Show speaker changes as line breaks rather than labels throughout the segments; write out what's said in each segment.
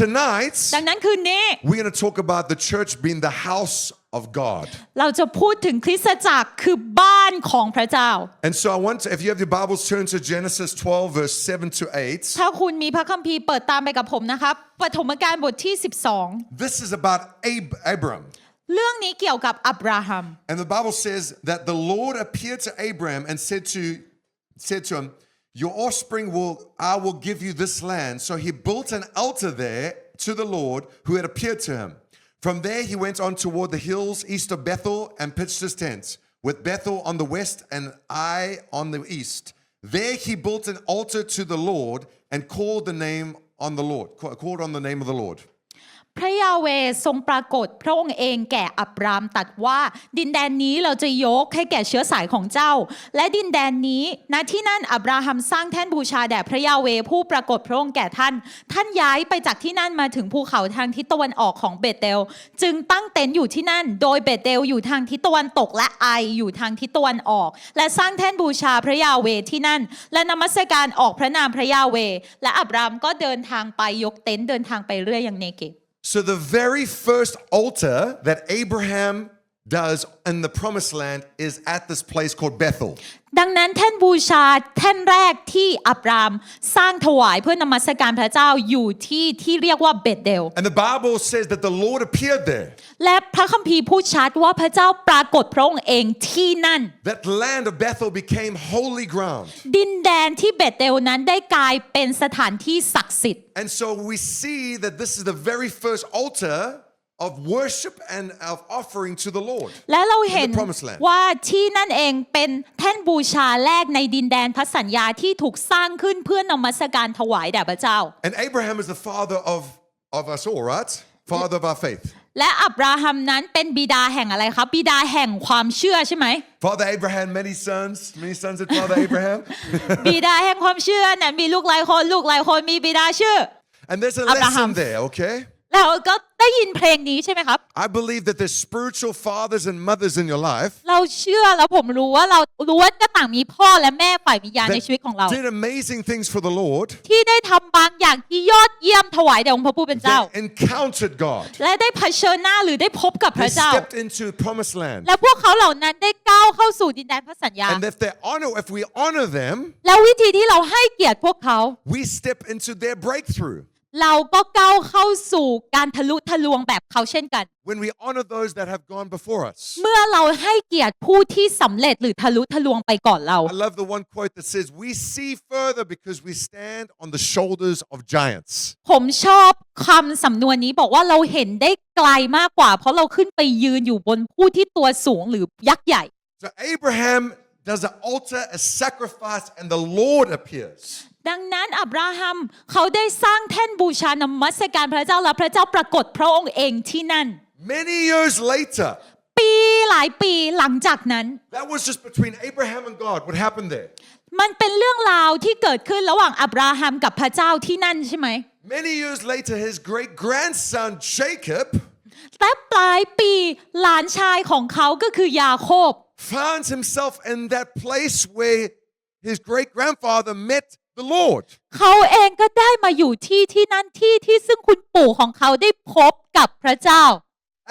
tonight,
ดังนั้นคืนนี้
we're going to talk about the church being the house of God.
เราจะพูดถึงคริสตจักรคือบ้านของพระเจ้า
And so I want to, if you have your Bibles, turn to Genesis 12, verse 7 to 8.
ถ้าคุณมีพระคัมภีร์เปิดตามไปกับผมนะครับปฐมกาลบทที่
This is about Ab- Abram.
12 เรื่องนี้เกี่ยวกับอับราฮัม
And the Bible says that the Lord appeared to Abraham and said to, said to him, your offspring will, I will give you this land. So he built an altar there to the Lord who had appeared to him. From there he went on toward the hills east of Bethel and pitched his tent, with Bethel on the west and Ai on the east. There he built an altar to the Lord and called the name on the Lord, called on the name of the Lord.
พระยาเวทรงปรากฏพระองค์เองแก่อับรามตัดว่า ดินแดนนี้เราจะยกให้แก่เชื้อสายของเจ้า และดินแดนนี้ณที่นั่นอับราฮัมสร้างแท่นบูชาแด่พระยาเวผู้ปรากฏพระองค์แก่ท่าน ท่านย้ายไปจากที่นั่นมาถึงภูเขาทางทิศตะวันออกของเบเตล จึงตั้งเต็นท์อยู่ที่นั่น โดยเบเตลอยู่ทางทิศตะวันตกและไออยู่ทางทิศตะวันออก และสร้างแท่นบูชาพระยาเวที่นั่น และนมัสการออกพระนามพระยาเว และอับรามก็เดินทางไปยกเต็นท์เดินทางไปเรื่อยอยังเนเกบ
So, the very first altar that Abraham does in the promised land is at this place called Bethel.
ดังนั้นแท่นบูชาแท่นแรกที่อับรามสร้างถวายเพื่อนมัสการพระเจ้าอยู่ที่ที่เรียกว่าเบตเดล
And the Bible says that the Lord appeared there.
และพระคัมภีร์พูดชัดว่าพระเจ้าปรากฏพระองค์เองที่นั่น
That land of Bethel became holy ground.
ดินแดนที่เบตเดลนั้นได้กลายเป็นสถานที่ศักดิ์สิทธิ์
And so we see that this is the very first altar of worship and of offering to the Lord.
และเราเห็น
In the promised land.
ว่าที่นั่นเองเป็นแท่นบูชาแรกในดินแดนพระสัญญาที่ถูกสร้างขึ้นเพื่อนมัสการถวายแด่พระเจ้า
And Abraham is the father of, of us all, right? Father of our faith.
และอับราฮัมนั้นเป็นบิดาแห่งอะไรครับบิดาแห่งความเชื่อใช่ไหม
Father Abraham, many sons. Many sons had Father Abraham.
บิดาแห่งความเชื่อเนี่ยมีลูกหลายคนลูกหลายคนมีบิดาชื่อ
And there's a
Abraham.
lesson there, okay?
เราก็ได้ยินเพลงนี้ใช่ไหมครับ
I believe that there's spiritual fathers and mothers in your life
เราเชื่อแล้วผมรู้ว่าเราล้วนก็ต่างมีพ่อและแม่ฝ่ายวิญญาณในชีวิตของเรา
that did amazing things for the Lord,
ที่ได้ทำบางอย่างที่ยอดเยี่ยมถวายแด่องค์พระผู้เป็นเจ้า
that encountered God.
และได้เผชิญหน้าหรือได้พบกับพ
They
ระเจ้า
stepped into promised land.
และพวกเขาเหล่านั้นได้ก้าวเข้าสู่ดินแดนพระสัญญา
And if they honor, if we honor them,
แล้ววิธีที่เราให้เกียรติพวกเขา
we step into their breakthrough.
เราก็ก้าวเข้าสู่การทะลุทะลวงแบบเขาเช่นกัน
When we honor those that have gone before us.
เมื่อเราให้เกียรติผู้ที่สำเร็จหรือทะลุทะลวงไปก่อนเรา
I love the one quote that says, We see further because we stand on the shoulders of giants.
ผมชอบคำสำนวนนี้บอกว่าเราเห็นได้ไกลมากกว่า เพราะเราขึ้นไปยืนอยู่บนผู้ที่ตัวสูงหรือยักษ์ใหญ่
So Abraham does an altar, a sacrifice, and the Lord appears.
ดังนั้นอับราฮัมเขาได้สร้างแท่นบูชานมัสการพระเจ้าและพระเจ้าปรากฏพระองค์เองที่นั่น
Many years later,
ปีหลายปีหลังจากนั้น
that was just between Abraham and God. What happened there?
มันเป็นเรื่องราวที่เกิดขึ้นระหว่างอับราฮัมกับพระเจ้าที่นั่นใช่ไหม
Many years later, his great grandson Jacob
แต่ปลายปีหลานชายของเขาก็คือยาโคบ
finds himself in that place where his great grandfather met the Lord.
เขาเองก็ได้มาอยู่ที่ที่นั่นที่ที่ซึ่งคุณปู่ของเขาได้พบกับพระเจ้า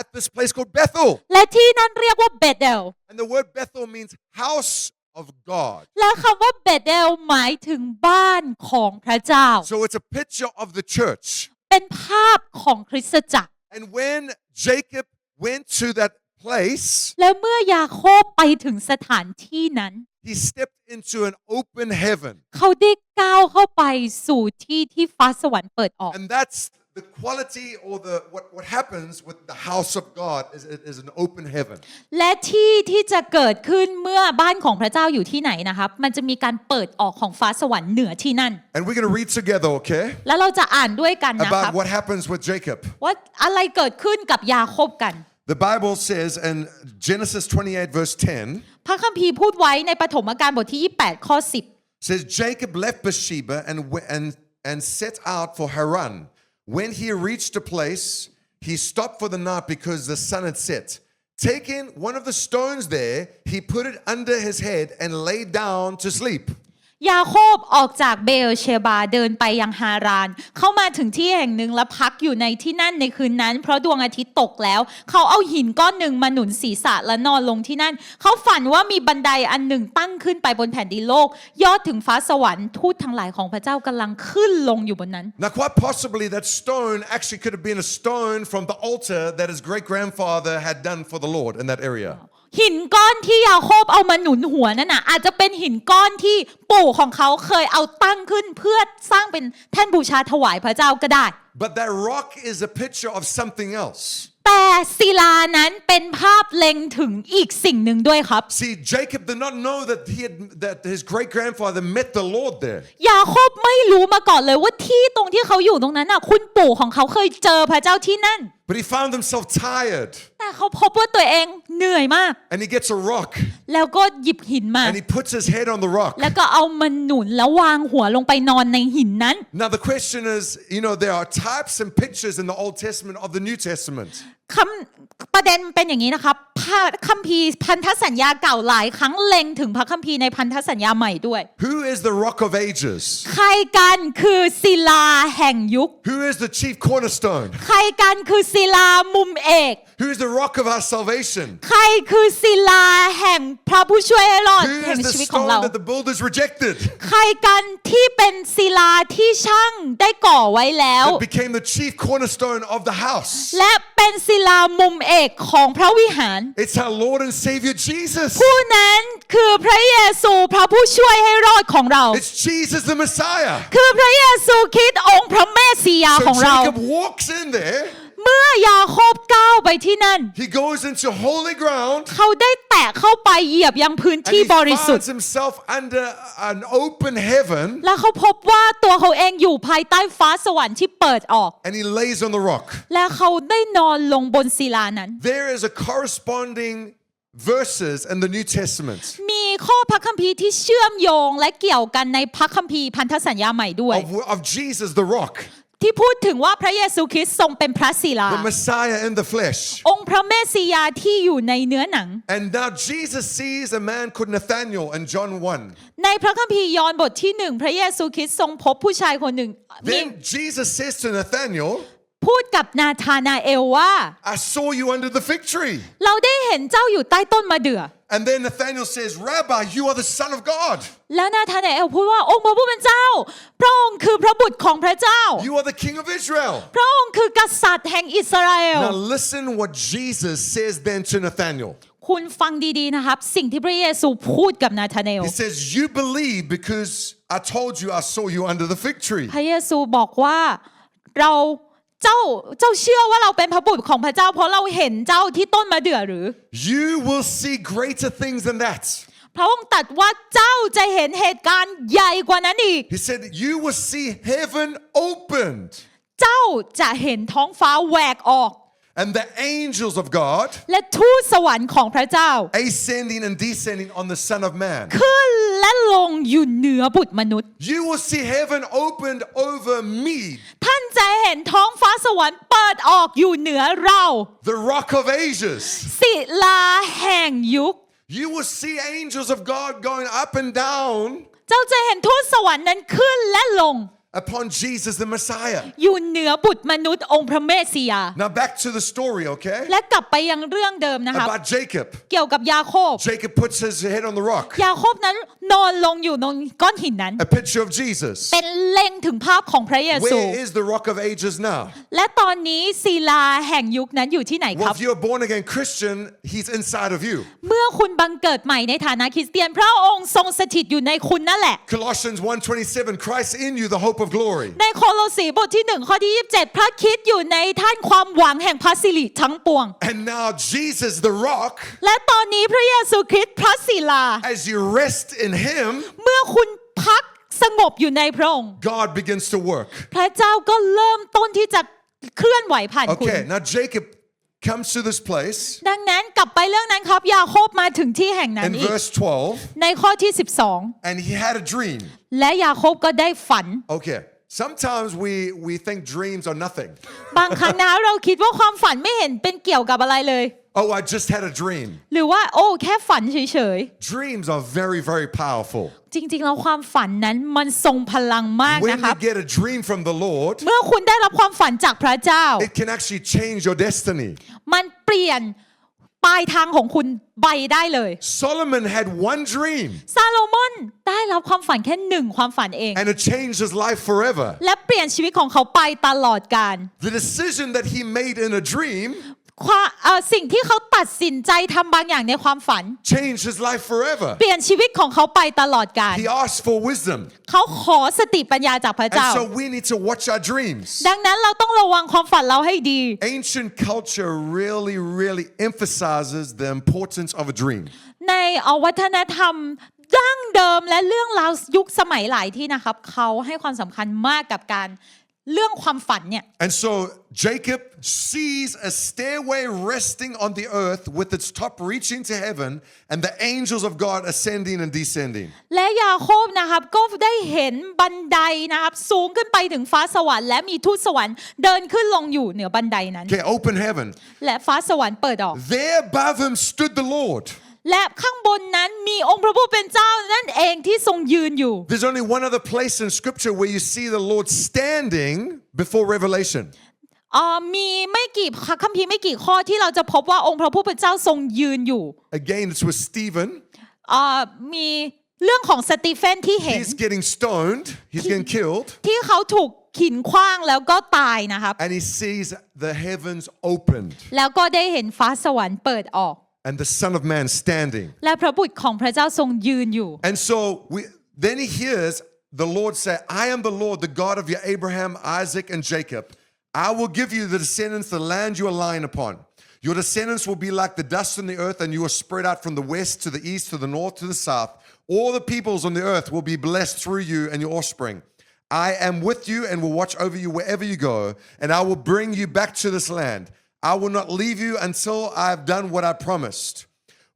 At this place called Bethel.
และที่นั่นเรียกว่าเบเดล
And the word Bethel means house of God.
และคำว่าเบเดลหมายถึงบ้านของพระเจ้า
So it's a picture of the church.
เป็นภาพของคริสตจักร
And when Jacob went to that place,
และเมื่อยาโคบไปถึงสถานที่นั้น
he stepped into an open heaven.
เขาได้ก้าวเข้าไปสู่ที่ที่ฟ้าสวรรค์เปิดออก
And that's the quality or the what, what happens with the house of God is, is an open heaven.
และที่ที่จะเกิดขึ้นเมื่อบ้านของพระเจ้าอยู่ที่ไหนนะครับ มันจะมีการเปิดออกของฟ้าสวรรค์เหนือที่นั่น
And we're going to read together, okay?
แล้วเราจะอ่านด้วยกันนะครับ
About what happens with Jacob.
ว่าอะไรเกิดขึ้นกับยาโคบกัน
The Bible says in Genesis 28, verse 10,
พระคัมภีร์พูดไว้ในปฐมกาลบทที่ 28 ข้อ
says Jacob left Bathsheba and, we- and, and set out for Haran. When he reached a place, he stopped for the night because the sun had set. Taking one of the stones there, he put it under his head and lay down to sleep.
ยาโคบออกจากเบลเชบาเดินไปยังฮาราน เข้ามาถึงที่แห่งหนึ่งและพักอยู่ในที่นั่นในคืนนั้น เพราะดวงอาทิตย์ตกแล้ว เขาเอาหินก้อนหนึ่งมาหนุนศีรษะและนอนลงที่นั่น เขาฝันว่ามีบันไดอันหนึ่งตั้งขึ้นไปบนแผ่นดินโลก ยอดถึงฟ้าสวรรค์ทูตทั้งหลายของพระเจ้ากำลังขึ้นลงอยู่บนนั้น
Now, quite possibly, that stone actually could have been a stone from the altar that his great grandfather had done for the Lord in that area.
หินก้อนที่ยาโคบเอามาหนุนหัวนั่นน่ะอาจจะเป็นหินก้อนที่ปู่ของเขาเคยเอาตั้งขึ้นเพื่อสร้างเป็นแท่นบูชาถวายพระเจ้าก็ได้
But that rock is a picture of something else.
แต่ศิลานั้นเป็นภาพเล็งถึงอีกสิ่งหนึ่งด้วยครับ
See, Jacob did not know that he had that his great grandfather met the Lord there.
ยาโคบไม่รู้มาก่อนเลยว่าที่ตรงที่เขาอยู่ตรงนั้นน่ะ คุณปู่ของเขาเคยเจอพระเจ้าที่นั่น
But he found himself tired.
แต่เขาพบว่าตัวเองเหนื่อยมาก
And he gets a rock
แล้วก็หยิบหินมา
and he puts his head on the rock.
แล้วก็เอามันหนุนแล้ววางหัวลงไปนอนในหินนั้น
Now, the question is you know, there are types and pictures in the Old Testament of the New Testament.
คำประเด็นเป็นอย่างนี้นะครับพระคัมภีร์พันธสัญญาเก่าหลายครั้งเล็งถึงพระคัมภีร์ในพันธสัญญาใหม่ด้วย
Who is the rock of ages?
ใครกันคือศิลาแห่งยุค
Who is the chief cornerstone?
ใครกันคือศิลามุมเอก
Who is the rock of our salvation?
ใครคือศิลาแห่งพระผู้ช่วยให้รอด
Who
แห่ง
is the
ชีวิตของเรา
stone that the builders rejected?
ใครกันที่เป็นศิลาที่ช่างได้ก่อไว้แล้ว
That became the chief cornerstone of the house.
และ เป็นศิลามุมเอกของพระวิหาร
It's our Lord and Savior Jesus.
ผู้นั้นคือพระเยซูพระผู้ช่วยให้รอดของเรา
It's Jesus the Messiah.
คือพระเยซูคริสต์องค์พระเมสสิยา
So
ของเรา
Jacob walks in there.
เมื่อยาโคบก้าวไปที่นั่น
He goes into holy ground.
เขาได้แตะเข้าไปเหยียบยังพื้น
And
ที่
he
บริสุท
finds
ธิ์
himself under an open heaven
และเขาพบว่าตัวเขาเองอยู่ภายใต้ฟ้าสวรรค์ที่เปิดออก
and he lays on the rock.
และเขาได้นอนลงบนศิลานั้น
There is a corresponding verses in the New Testament
มีข้อพระคัมภีร์ที่เชื่อมโยงและเกี่ยวกันในพระคัมภีร์พันธสัญญาใหม่ด้วย
of, of Jesus the rock,
ที่พูดถึงว่าพระเยซูคริสต์ทรงเป็นพระศิลา
the Messiah in the flesh.
องค์พระเมสสิยาที่อยู่ในเนื้อหนัง
And now Jesus sees a man called Nathaniel in John 1.
ในพระคัมภีร์ยอห์นบทที่หนึ่งพระเยซูคริสต์ทรงพบผู้ชายคนหนึ่งมี
Then Jesus says to Nathaniel,
พูดกับนาธานาเอลว่า
I saw you under the fig tree.
เราได้เห็นเจ้าอยู่ใต้ต้นมะเดื่อ
And then Nathaniel says, Rabbi, you are the Son of God.
แล้วนาธานาเอลพูดว่าองค์พระผู้เป็นเจ้า พระองค์คือพระบุตรของพระเจ้า
You are the King of Israel.
พระองค์คือกษัตริย์แห่งอิสราเอล
Now listen what Jesus says then to Nathaniel.
คุณฟังดีๆนะครับ สิ่งที่พระเยซูพูดกับนาธานาเอล
He says, You believe because I told you I saw you under the fig tree.
พระเยซูบอกว่าเราเจ้าเจ้าเชื่อว่าเราเป็นพระบุตรของพระเจ้า เพราะเราเห็นเจ้าที่ต้นมะเดื่อหรือ
You will see greater things than that.
พระองค์ตรัดว่าเจ้าจะเห็นเหตุการณ์ใหญ่กว่านั้นอีก
He said, You will see heaven opened
เจ้าจะเห็นท้องฟ้าแหวกออก
and the angels of God
และทูตสวรรค์ของพระเจ้า
ascending and descending on the Son of Man.
ขึ้นและลงอยู่เหนือบุตรมนุษย์
You will see heaven opened over me,
ท่านจะเห็นท้องฟ้าสวรรค์เปิดออกอยู่เหนือเรา
the rock of ages.
ศิลาแห่งยุค
You will see angels of God going up and down
เจ้าจะเห็นทูตสวรรค์นั้นขึ้นและลง
Upon Jesus the Messiah.
อยู่เหนือบุตรมนุษย์องค์พระเมสสิยา
Now back to the story, okay?
และกลับไปยังเรื่องเดิมนะครับ
About Jacob.
เกี่ยวกับยาโคบ
Jacob puts his head on the rock.
ยาโคบนั้นนอนลงอยู่บนก้อนหินนั้น
A picture of Jesus.
เป็นเล็งถึงภาพของพระเยซู
Where is the rock of ages now?
และตอนนี้ศิลาแห่งยุคนั้นอยู่ที่ไหนค
Well,
รับ
if you're a born again Christian, he's inside of you.
เมื่อคุณบังเกิดใหม่ในฐานะคริสเตียนพระองค์ทรงสถิตอยู่ในคุณนั่นแหละ
Colossians 1:27, Christ in you, the hope of glory.
ในโคโลสีบทที่หนึ่งข้อที่27 พระคริดอยู่ในท่านความหวังแห่งพระสิริทั้งปวง
And now Jesus, the rock,
และตอนนี้พระเยซูคริสต์พระศิลา
as you rest in him,
เมื่อคุณพักสงบอยู่ในพระองค์
God begins to work.
พระเจ้าก็เริ่มต้นที่จะเคลื่อนไหวผ่านคุณ
Okay, now Jacob comes to this place
ดังนั้นกลับไปเรื่องนั้นครับยาโคบมาถึงที่แห่งนั้น
in
อีก
verse 12,
ในข้อที่
and he had a dream.
12และยาโคบก็ได้ฝัน
Okay, Sometimes we, we think dreams are nothing.
บางครั้งนะเราคิดว่าความฝันไม่เห็นเป็นเกี่ยวกับอะไรเลย
Oh, I just had a dream.
หรือว่าโอ้แค่ฝันเฉย
Dreams are very, very powerful.
ๆ จริง ๆ แล้วความฝันนั้นมันทรงพลังมาก
When
นะค
you
รับ
get a dream from the Lord,
เมื่อคุณได้รับความฝันจากพระเจ้า
it can actually change your destiny.
มันเปลี่ยน ปลายทางของคุณไปได้เลย
Solomon had one dream
ซาโลมอนได้รับความฝันแค่หนึ่งความฝันเอง
and it changed his life forever.
และเปลี่ยนชีวิตของเขาไปตลอดกาล
The decision that he made in a dream
ความเอ่อสิ่งที่เขาตัดสินใจทำบางอย่างในความฝัน
changed his life forever.
เปลี่ยนชีวิตของเขาไปตลอดกาล
He asked for wisdom.
เขาขอสติปัญญาจากพระ
And
เจ้า
so we need to watch our dreams.
ดังนั้นเราต้องระวังความฝันเราให้ดี
Ancient culture really, really emphasizes the importance of a dream.
ในเอาวัฒนธรรมดั้งเดิมและเรื่องราวยุคสมัยหลายที่นะครับ เขาให้ความสำคัญมากกับการ เรื่องความฝันเนี่ย
And so Jacob sees a stairway resting on the earth with its top reaching to heaven and the angels of God ascending and descending.
และยาโคบนะครับก็ได้เห็นบันไดนะครับสูงขึ้นไปถึงฟ้าสวรรค์และมีทูตสวรรค์เดินขึ้นลงอยู่เหนือบันไดนั้น
Okay, open heaven.
และฟ้าสวรรค์เปิดออก
There above him stood the Lord.
และข้างบนนั้นมีองค์พระผู้เป็นเจ้านั่นเองที่ทรงยืนอยู่
There's only one other place in scripture where you see the Lord standing before Revelation.
เอ่อมีไม่กี่คัมภีร์ไม่กี่ข้อที่เราจะพบว่าองค์พระผู้เป็นเจ้าทรงยืนอยู่
Again, it's with Stephen.
เอ่อมีเรื่องของสตีเฟนที่เห็น
He's getting stoned, he's getting killed,
ที่เขาถูกขินขว้างแล้วก็ตายนะครับ
and he sees the heavens opened
แล้วก็ได้เห็นฟ้าสวรรค์เปิดออก
and the Son of Man standing.
และพระบุตรของพระเจ้าทรงยืนอยู่
And so we, then he hears the Lord say, I am the Lord, the God of your Abraham, Isaac, and Jacob. I will give you the descendants, the land you are lying upon. Your descendants will be like the dust on the earth, and you are spread out from the west to the east, to the north, to the south. All the peoples on the earth will be blessed through you and your offspring. I am with you and will watch over you wherever you go, and I will bring you back to this land. I will not leave you until I have done what I promised.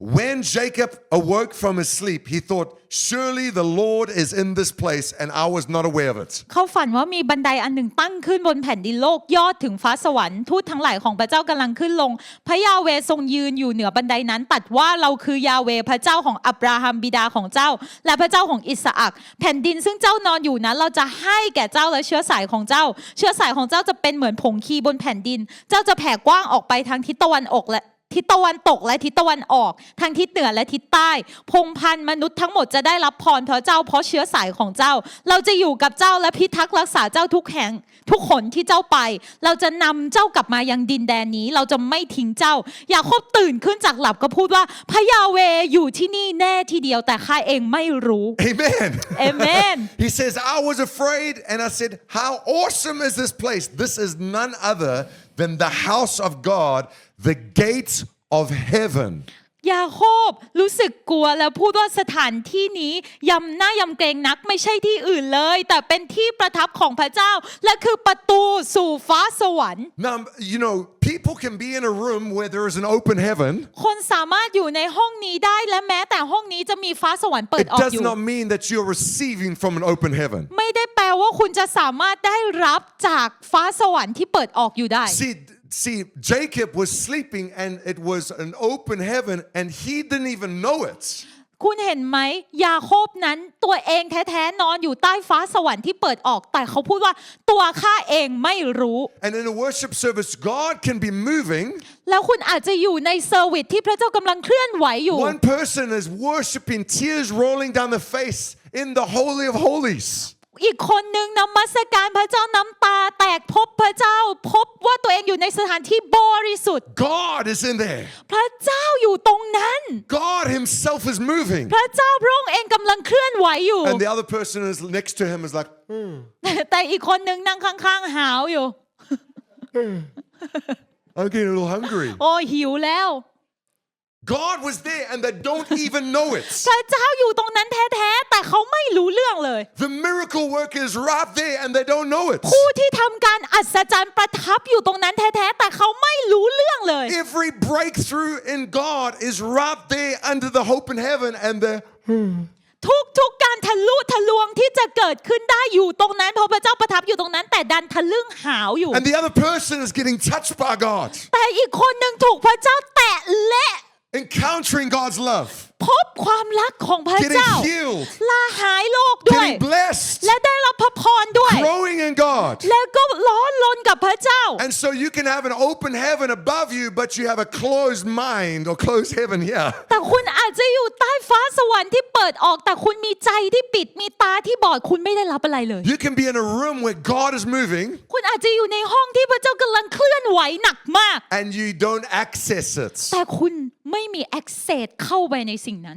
When Jacob awoke from his sleep, he thought, Surely the Lord is in this place, and I was not aware of it.
เขาฝันว่ามีบันไดอันหนึ่งตั้งขึ้นบนแผ่นดินโลกยอดถึงฟ้าสวรรค์ทูตทั้งหลายของพระเจ้ากำลังขึ้นลง พระยาเวทรงยืนอยู่เหนือบันไดนั้นตัดว่าเราคือยาเวพระเจ้าของอับราฮัมบิดาของเจ้า และพระเจ้าของอิสอักแผ่นดินซึ่งเจ้านอนอยู่นั้น เราจะให้แก่เจ้าและเชื้อสายของเจ้า เชื้อสายของเจ้าจะเป็นเหมือนผงคีบนแผ่นดิน เจ้าจะแผ่กว้างออกไปทางทิศตะวันออกและ ทิศตะวันตกและทิศตะวันออก ทางทิศเหนือและทิศใต้ พงพันธุ์มนุษย์ทั้งหมดจะได้รับพรเพราะเจ้าเพราะเชื้อสายของเจ้า เราจะอยู่กับเจ้าและพิทักษ์รักษาเจ้าทุกแห่ง ทุกขนที่เจ้าไป เราจะนำเจ้ากลับมายังดินแดนนี้ เราจะไม่ทิ้งเจ้ายาโคบตื่นขึ้นจากหลับก็พูดว่าพระยาเวอยู่ที่นี่แน่ทีเดียวแต่ข้าเองไม่รู้
Amen.
Amen.
he says, I was afraid, and I said, How awesome is this place? This is none other than the house of God, the gates of heaven.
ยาโคบรู้สึกกลัวแล้วพูดว่าสถานที่นี้ยำหน้ายำเกรงนักไม่ใช่ที่อื่นเลย แต่เป็นที่ประทับของพระเจ้า และคือประตูสู่ฟ้าสวรรค์
Now, you know, people can be in a room where there is an open heaven.
คนสามารถอยู่ในห้องนี้ได้และแม้แต่ห้องนี้จะมีฟ้าสวรรค์เปิด
It
ออก
does
อยู่
not mean that you're receiving from an open heaven.
ไม่ได้แปลว่าคุณจะสามารถได้รับจากฟ้าสวรรค์ที่เปิดออกอยู่ได้
See, see, Jacob was sleeping and it was an open heaven and he didn't even know it.
คุณเห็นไหมยาโคบนั้นตัวเองแท้ๆนอนอยู่ใต้ฟ้าสวรรค์ที่เปิดออก แต่เขาพูดว่าตัวข้าเองไม่รู้
And in a worship service, God can be moving.
แล้วคุณอาจจะอยู่ในเซอร์วิสที่พระเจ้ากำลังเคลื่อนไหวอยู่
One person is worshiping, tears rolling down the face in the Holy of Holies.
อีกคนหนึ่งนมัสการพระเจ้าน้ำตา แตกพบพระเจ้า พบว่าตัวเองอยู่ในสถานที่บริสุทธิ์
God is in there.
พระเจ้าอยู่ตรงนั้น
God Himself is moving.
พระเจ้าพระองค์เองกำลังเคลื่อนไหวอยู่
And the other person is next to him is like,
แต่อีกคนหนึ่งนั่งข้างๆหาวอยู่
I'm getting a little hungry.
โอ้หิวแล้ว
God was there and they don't even know it.
พระเจ้าอยู่ตรงนั้นแท้ๆแต่เขาไม่รู้เรื่องเลย
The miracle worker is right there and they don't know it.
ผู้ที่ทำการอัศจรรย์ประทับอยู่ตรงนั้นแท้ๆแต่เขาไม่รู้เรื่องเลย
Every breakthrough in God is right there under the hope in heaven and the
ทุกทุกการทะลุทะลวงที่จะเกิดขึ้นได้อยู่ตรงนั้นเพราะพระเจ้าประทับอยู่ตรงนั้น แต่ดันทะลึ่งหาวอยู่
And the other person is getting touched by God,
แต่อีกคนหนึ่งถูกพระเจ้าแตะและ
encountering God's love,
พบความรักของพระเจ้า
getting healed,
ลาหายโรคด้วย
getting blessed,
และได้รับพระ พรด้วย
growing in God.
แล้วก็ล้อลนกับพระเจ้า
And so you can have an open heaven above you, but you have a closed mind or closed heaven here.
แต่คุณอาจจะอยู่ใต้ฟ้าสวรรค์ที่เปิดออก แต่คุณมีใจที่ปิดมีตาที่บอดคุณไม่ได้รับอะไรเลย
You can be in a room where God is moving
คุณอาจจะอยู่ในห้องที่พระเจ้ากำลังเคลื่อนไหวหนักมาก
and you don't access it.
แต่คุณไม่มี access เข้าไปในสิ่งนั้น